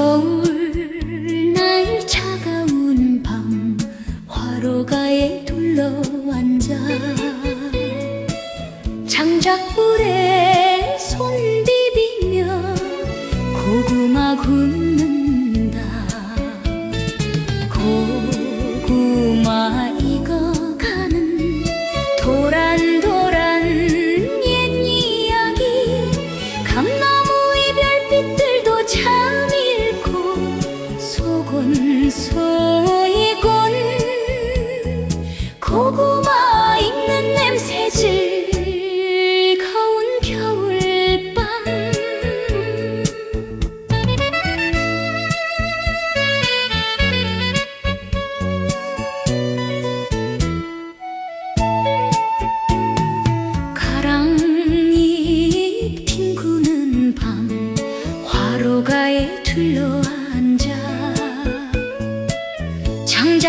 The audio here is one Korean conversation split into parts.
겨울 날 차가운 밤 화로가에 둘러앉아 장작불에 손 비비며 고구마 굽는다.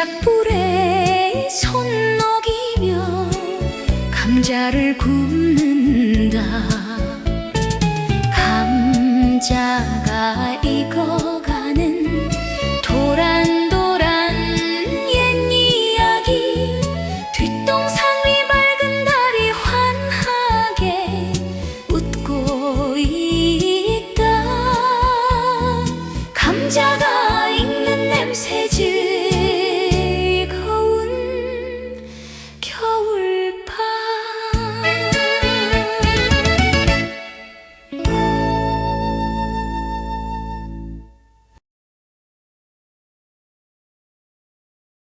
감자불에 손 녹이며 감자를 굽는다. 감자가 익어가는 도란도란 옛 이야기. 뒷동산 위 밝은 달이 환하게 웃고 있다. 감자가